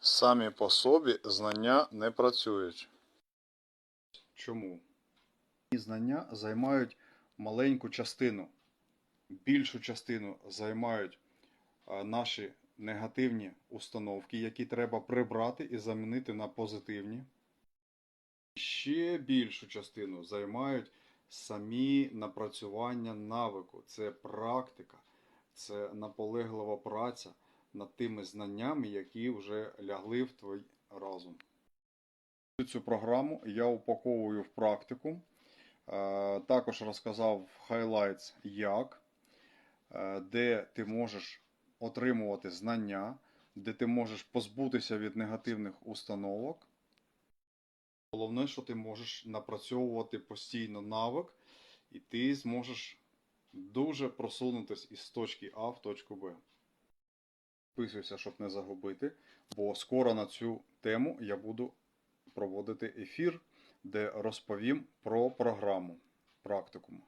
Самі по собі знання не працюють. Чому? І знання займають маленьку частину. Більшу частину займають наші негативні установки, які треба прибрати і замінити на позитивні. Ще більшу частину займають самі напрацювання навику. Це практика, це наполеглива праця над тими знаннями, які вже лягли в твій разум. Цю програму я упаковую в практику. Е, Також розказав highlights як, е, де ти можеш отримувати знання, де ти можеш позбутися від негативних установок. Головне, що ти можеш напрацьовувати постійно навик, і ти зможеш дуже просунутися із точки А в точку Б. Підписуйся, щоб не загубити, бо скоро на цю тему я буду проводити ефір, де розповім про програму практикуму.